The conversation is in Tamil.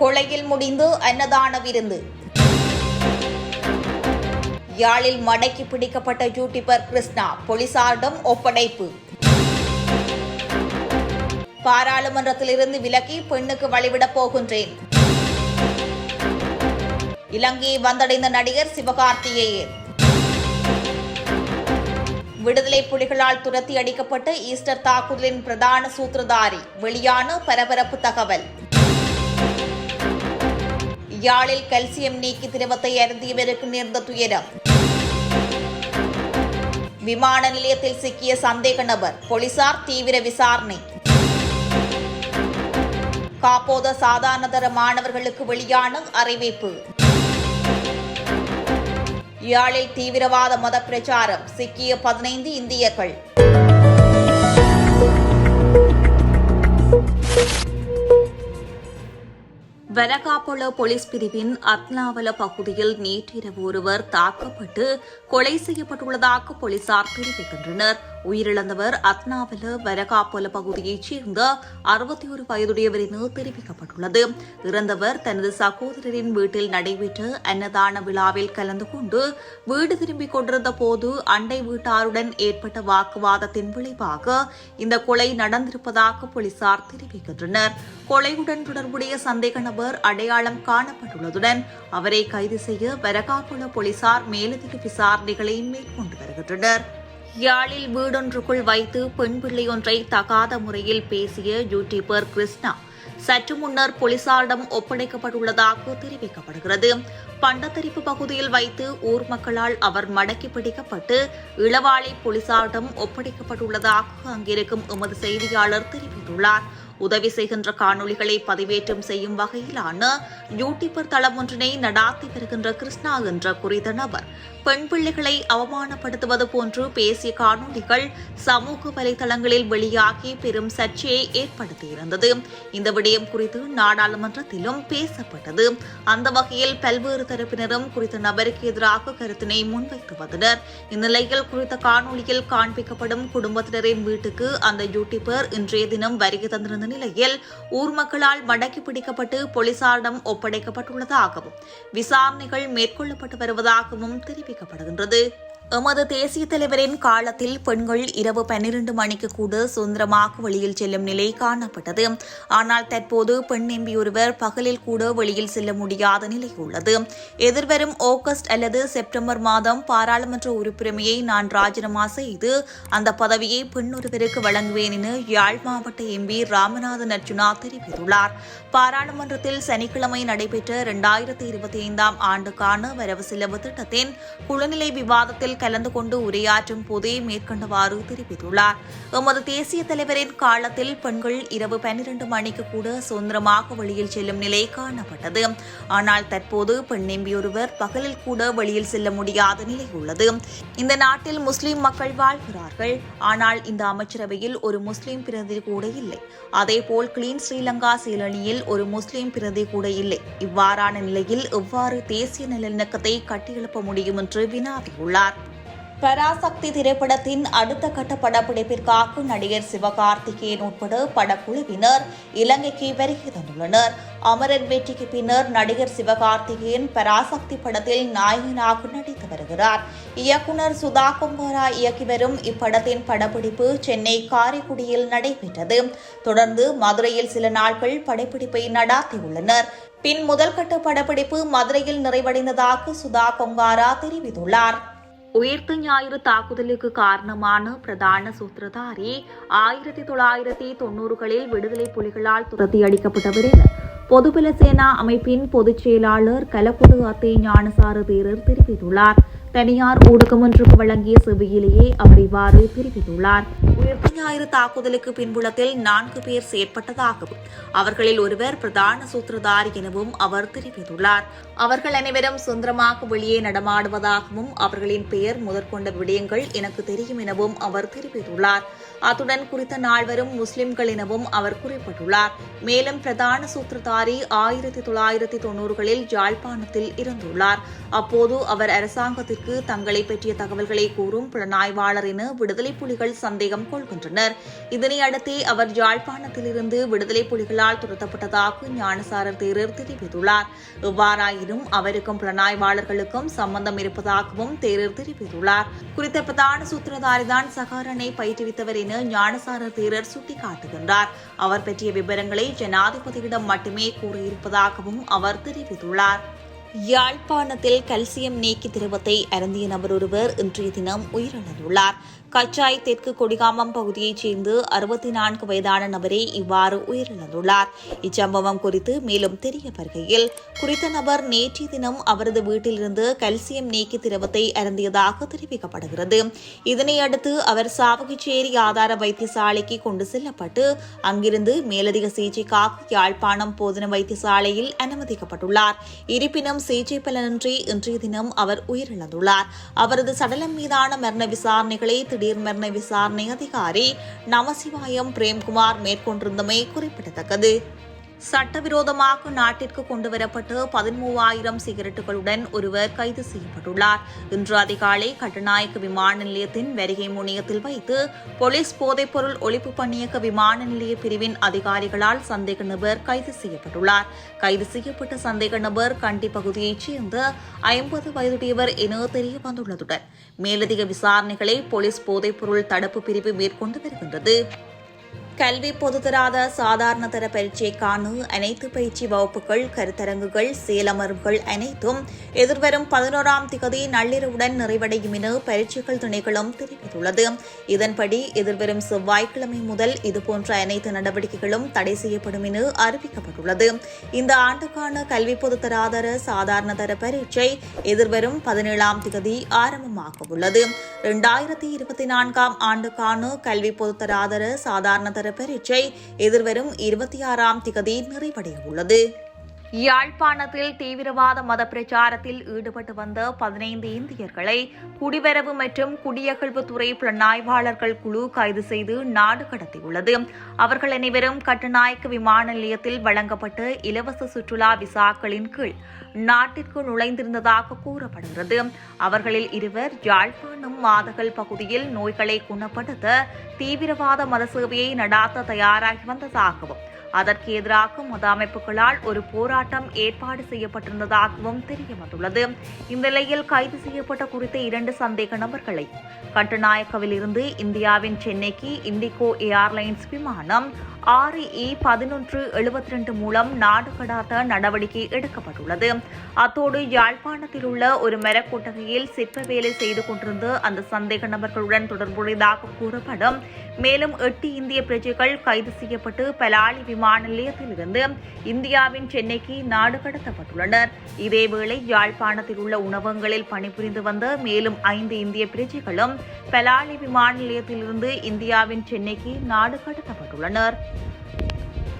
கொலையில் முடிந்து அன்னதான விருந்து. யாழில் மடக்கி பிடிக்கப்பட்ட யூடியூபர் கிருஷ்ணா போலீசாரிடம் ஒப்படைப்பு. பாராளுமன்றத்திலிருந்து விலகி பெண்ணுக்கு வழிவிடப் போகின்றேன். இலங்கையை வந்தடைந்த நடிகர் சிவகார்த்திகேயன். விடுதலை புலிகளால் துரத்தி அடிக்கப்பட்ட ஈஸ்டர் தாக்குதலின் பிரதான சூத்திரதாரி வெளியான பரபரப்பு தகவல். யாழில் கல்சியம் நீக்கி திரவத்தை அருந்தியவருக்கு நேர்ந்த துயரம் விமான நிலையத்தில் சிக்கிய சந்தேக நபர் போலீசார் தீவிர விசாரணை காப்போத சாதாரணதர மாணவர்களுக்கு வெளியான அறிவிப்பு யாழில் தீவிரவாத மத பிரச்சாரம் சிக்கிய பதினைந்து இந்தியர்கள் வலகாப்பொல போலீஸ் பிரிவின் அத்னாவல பகுதியில் நேற்றிரவு ஒருவர் தாக்கப்பட்டு கொலை செய்யப்பட்டுள்ளதாக போலீசார் தெரிவிக்கின்றனர். உயிரிழந்தவர் அத்னாவில வரகாப்பொல பகுதியைச் சேர்ந்த அறுபத்தி ஒரு வயதுடையவர் என தெரிவிக்கப்பட்டுள்ளது. இறந்தவர் தனது சகோதரரின் வீட்டில் நடைபெற்ற அன்னதான விழாவில் கலந்து கொண்டு வீடு திரும்பிக் கொண்டிருந்த போது அண்டை வீட்டாருடன் ஏற்பட்ட வாக்குவாதத்தின் விளைவாக இந்த கொலை நடந்திருப்பதாக போலீசார் தெரிவிக்கின்றனர். கொலையுடன் தொடர்புடைய சந்தேக நபர் அடையாளம் காணப்பட்டுள்ளதுடன் அவரை கைது செய்ய வரகாப்புல போலீசார் மேலதிக விசாரணைகளை மேற்கொண்டு வருகின்றனர். யாழில் வீடொன்றுக்குள் வைத்து பெண் பிள்ளை ஒன்றை தகாத முறையில் பேசிய யூடியூபர் கிருஷ்ணா சற்று முன்னர் போலீசாரிடம் ஒப்படைக்கப்பட்டுள்ளதாக தெரிவிக்கப்படுகிறது. பண்டத்தரிப்பு பகுதியில் வைத்து ஊர் மக்களால் அவர் மடக்கி பிடிக்கப்பட்டு இளவாளை போலீசாரிடம் ஒப்படைக்கப்பட்டுள்ளதாக அங்கிருக்கும் எமது செய்தியாளர் தெரிவித்துள்ளார். உதவி செய்கின்ற காணொளிகளை பதிவேற்றம் செய்யும் வகையிலான யூடியூபர் தளம் ஒன்றினை நடாத்தி வருகின்ற கிருஷ்ணா என்ற குறித்த நபர். பெண் பிள்ளைகளை அவமானப்படுத்துவது போன்று பேசிய காணொளிகள் சமூக வலைதளங்களில் வெளியாகி பெரும் சர்ச்சையை ஏற்படுத்தியிருந்தது. இந்த விடயம் குறித்து நாடாளுமன்றத்திலும் பேசப்பட்டது. அந்த வகையில் பல்வேறு தரப்பினரும் குறித்த நபருக்கு எதிராக கருத்தினை முன்வைத்து வந்தனர் இந்நிலையில் குறித்த காணொளியில் காண்பிக்கப்படும் குடும்பத்தினரின் வீட்டுக்கு அந்த யூடியூபர் இன்றைய தினம் வருகை தந்திருந்த நிலையில் ஊர் மக்களால் மடக்கி பிடிக்கப்பட்டு போலீசாரிடம் ஒப்படைக்கப்பட்டுள்ளதாகவும் விசாரணைகள் மேற்கொள்ளப்பட்டு வருவதாகவும் தெரிவிக்கப்படுகின்றது. எமது தேசிய தலைவரின் காலத்தில் பெண்கள் இரவு பன்னிரண்டு மணிக்கு கூட சுதந்திரமாக வெளியில் செல்லும் நிலை காணப்பட்டது. ஆனால் தற்போது பெண் எம்பி ஒருவர் பகலில் கூட வெளியில் செல்ல முடியாத நிலை உள்ளது. எதிர்வரும் ஆகஸ்ட் அல்லது செப்டம்பர் மாதம் பாராளுமன்ற உறுப்பினரையை நான் ராஜினாமா செய்து அந்த பதவியை பெண் ஒருவருக்கு வழங்குவேன் என யாழ் மாவட்ட எம்பி ராமநாதன் அர்ஜுனா தெரிவித்துள்ளார். பாராளுமன்றத்தில் சனிக்கிழமை நடைபெற்ற இரண்டாயிரத்தி இருபத்தி ஐந்தாம் ஆண்டுக்கான வரவு செலவு திட்டத்தின் குழுநிலை விவாதத்தில் கலந்து கொண்டு உரையாற்றும் போதே மேற்கண்டவாறு தெரிவித்துள்ளார். எமது தேசிய தலைவரின் காலத்தில் பெண்கள் இரவு பன்னிரண்டு மணிக்கு கூட சுதந்திரமாக வெளியில் செல்லும் நிலை காணப்பட்டது. ஆனால் தற்போது பெண் ஒருவர் பகலில் கூட வெளியில் செல்ல முடியாத நிலை உள்ளது. இந்த நாட்டில் முஸ்லிம் மக்கள் வாழ்கிறார்கள். ஆனால் இந்த அமைச்சரவையில் ஒரு முஸ்லிம் பிரதி கூட இல்லை. அதேபோல் கிளீன் ஸ்ரீலங்கா செயலணியில் ஒரு முஸ்லிம் பிரதி கூட இல்லை. இவ்வாறான நிலையில் எவ்வாறு தேசிய நல்லிணக்கத்தை கட்டியெழுப்ப முடியும் என்று வினாவியுள்ளார். பராசக்தி திரைப்படத்தின் அடுத்த கட்ட படப்பிடிப்பிற்காக நடிகர் சிவகார்த்திகேயன் உட்பட படக்குழுவினர் இலங்கைக்கு வருகை தந்துள்ளனர். அமரன் வெற்றிக்கு பின்னர் நடிகர் சிவகார்த்திகேயன் பராசக்தி படத்தில் நாயகனாக நடித்து வருகிறார். இயக்குனர் சுதா குமாரா இயக்கி வரும் இப்படத்தின் படப்பிடிப்பு சென்னை காரைக்குடியில் நடைபெற்றது. தொடர்ந்து மதுரையில் சில நாட்கள் படப்பிடிப்பை நடாத்தியுள்ளனர். பின் முதல் கட்ட படப்பிடிப்பு மதுரையில் நிறைவடைந்ததாக சுதா கொங்காரா தெரிவித்துள்ளார். உயிர்த்த ஞாயிறு தாக்குதலுக்கு காரணமான பிரதான சூத்திரதாரி ஆயிரத்தி தொள்ளாயிரத்தி தொண்ணூறுகளில் விடுதலை புலிகளால் துரத்தி அடிக்கப்பட்டவர் என பொதுபல சேனா அமைப்பின் பொதுச் செயலாளர் கலப்புடு அத்தை ஞானசார தேரர் தெரிவித்துள்ளார் தனியார் ஊடகம் ஒன்றுக்கு வழங்கிய செவியிலேயே அவர் இவ்வாறு தெரிவித்துள்ளார் உயிர்த்த ஞாயிறு தாக்குதலுக்கு பின்புலத்தில் நான்கு பேர் செயற்பட்டதாகவும் அவர்களில் ஒருவர் பிரதான சூத்திரதாரி எனவும் அவர் தெரிவித்துள்ளார். அவர்கள் அனைவரும் சுதந்திரமாக வெளியே நடமாடுவதாகவும் அவர்களின் பெயர் முதற்கொண்ட விடயங்கள் எனக்கு தெரியும் எனவும் அவர் தெரிவித்துள்ளார். அத்துடன் குறித்த நால்வரும் முஸ்லிம்கள் எனவும் அவர் குறிப்பிட்டுள்ளார். மேலும் பிரதான சூத்திரதாரி ஆயிரத்தி தொள்ளாயிரத்தி தொன்னூறுகளில் யாழ்ப்பாணத்தில் இருந்துள்ளார். அப்போது அவர் அரசாங்கத்திற்கு தங்களை பற்றிய தகவல்களை கூறும் புலனாய்வாளர் என விடுதலை புலிகள் சந்தேகம் கொண்டு இதனை அடுத்தே அவர் யாழ்ப்பாணத்திலிருந்து விடுதலை புலிகளால் துரத்தப்பட்டதாக ஞானசாரர் தேரர் தெரிவித்துள்ளார். எவ்வாறாயினும் அவருக்கும் புலனாய்வாளர்களுக்கும் சம்பந்தம் இருப்பதாகவும் தேரர் தெரிவித்துள்ளார். குறித்த பிரதான சூத்திரதாரிதான் சகாரனை பயிற்றுவித்தவர் என ஞானசாரர் தேரர் சுட்டிக்காட்டுகின்றார். அவர் பற்றிய விவரங்களை ஜனாதிபதியிடம் மட்டுமே கூறியிருப்பதாகவும் அவர் தெரிவித்துள்ளார். யாழ்ப்பாணத்தில் கல்சியம் நீக்கி திரவத்தை அருந்திய நபர் ஒருவர் இன்றைய தினம் உயிரிழந்துள்ளார். கச்சாய் தெற்கு கொடிகாமம் பகுதியைச் சேர்ந்து அறுபத்தி நான்கு வயதான நபரே இவ்வாறு உயிரிழந்துள்ளார். இச்சம்பவம் குறித்து மேலும் தெரிய வருகையில் குறித்த நபர் நேற்றைய தினம் அவரது வீட்டிலிருந்து கல்சியம் நீக்கி திரவத்தை அருந்தியதாக தெரிவிக்கப்படுகிறது. இதனையடுத்து அவர் சாவகச்சேரி ஆதார வைத்தியசாலைக்கு கொண்டு செல்லப்பட்டு அங்கிருந்து மேலதிக சிகிச்சைக்காக யாழ்ப்பாணம் போதன வைத்தியசாலையில் அனுமதிக்கப்பட்டுள்ளார். இருப்பினும் சிகிச்சை பலனின்றி இன்றைய தினம் அவர் உயிரிழந்துள்ளார். அவரது சடலம் மீதான மரண விசாரணைகளை திடீர் மரண விசாரணை அதிகாரி நமசிவாயம் பிரேம்குமார் மேற்கொண்டிருந்தமை குறிப்பிடத்தக்கது. சட்டவிரோதமாக நாட்டிற்கு கொண்டுவரப்பட்டு பதிமூவாயிரம் சிகரெட்டுகளுடன் ஒருவர் கைது செய்யப்பட்டுள்ளார். இன்று அதிகாலை கட்டுநாயக்க விமான நிலையத்தின் வருகை முனையத்தில் வைத்து போலீஸ் போதைப்பொருள் ஒழிப்பு பணியக விமான நிலைய பிரிவின் அதிகாரிகளால் சந்தேக நபர் கைது செய்யப்பட்டுள்ளார். கைது செய்யப்பட்ட சந்தேக நபர் கண்டி பகுதியைச் சேர்ந்த ஐம்பது வயதுடையவர் என தெரிய வந்துள்ளதுடன் மேலதிக விசாரணைகளை போலீஸ் போதைப்பொருள் தடுப்பு பிரிவு மேற்கொண்டு வருகின்றது. கல்வி பொதுத்தராத சாதாரண தர பரீட்சைக்கான அனைத்து பயிற்சி வகுப்புகள் கருத்தரங்குகள் செயலமர்வுகள் அனைத்தும் எதிர்வரும் பதினோராம் திகதி நள்ளிரவுடன் நிறைவடையும் என பரீட்சைகள் திணைக்களம் தெரிவித்துள்ளது. இதன்படி எதிர்வரும் செவ்வாய்க்கிழமை முதல் இதுபோன்ற அனைத்து நடவடிக்கைகளும் தடை செய்யப்படும் என அறிவிக்கப்பட்டுள்ளது. இந்த ஆண்டுக்கான கல்வி பொதுத்தராதர சாதாரண தர பரீட்சை எதிர்வரும் பதினேழாம் திகதி ஆரம்பமாக உள்ளது இரண்டாயிரத்தி இருபத்தி நான்காம் ஆண்டுக்கான கல்வி பொதுத்தராதர சாதாரண தர பரீட்சை எதிர்வரும் இருபத்தி ஆறாம் திகதி நிறைவடைய உள்ளது யாழ்ப்பாணத்தில் தீவிரவாத மத பிரச்சாரத்தில் ஈடுபட்டு வந்த பதினைந்து இந்தியர்களை குடிவரவு மற்றும் குடியகழ்வுத்துறை புலனாய்வாளர்கள் குழு கைது செய்து நாடு கடத்தியுள்ளது. அவர்கள் அனைவரும் கட்டுநாயக்க விமான நிலையத்தில் வழங்கப்பட்ட இலவச சுற்றுலா விசாக்களின் கீழ் நாட்டிற்கு நுழைந்திருந்ததாக கூறப்படுகிறது. அவர்களில் இருவர் யாழ்ப்பாணம் மாதகல் பகுதியில் நோய்களை குணப்படுத்த தீவிரவாத மத சேவையை நடாத்த தயாராகி வந்ததாகவும் அதற்கு எதிராக மத அமைப்புகளால் ஒரு போராட்டம் ஏற்பாடு செய்யப்பட்டிருந்ததாகவும் தெரியவந்துள்ளது. இந்த நிலையில் கைது செய்யப்பட்ட குறித்த இரண்டு சந்தேக நபர்களை கட்டுநாயக்கவில் இருந்து இந்தியாவின் சென்னைக்கு இண்டிகோ ஏர்லைன்ஸ் விமானம் ஆறு இ பதினொன்று எழுபத்தி ரெண்டு மூலம் நாடு கடாத்த நடவடிக்கை எடுக்கப்பட்டுள்ளது. அத்தோடு யாழ்ப்பாணத்தில் உள்ள ஒரு மரக்கொட்டகையில் சிற்ப வேலை செய்து கொண்டிருந்த அந்த சந்தேக நபர்களுடன் தொடர்புடையதாக கூறப்படும். மேலும் எட்டு இந்திய பிரஜைகள் கைது செய்யப்பட்டு பலாலி விமான நிலையத்திலிருந்து இந்தியாவின் சென்னைக்கு நாடு கடத்தப்பட்டுள்ளனர் இதேவேளை யாழ்ப்பாணத்தில் உள்ள உணவகங்களில் பணிபுரிந்து வந்த மேலும் ஐந்து இந்திய பிரஜைகளும் பலாலி விமான நிலையத்திலிருந்து இந்தியாவின் சென்னைக்கு நாடு கடத்தப்பட்டுள்ளனர்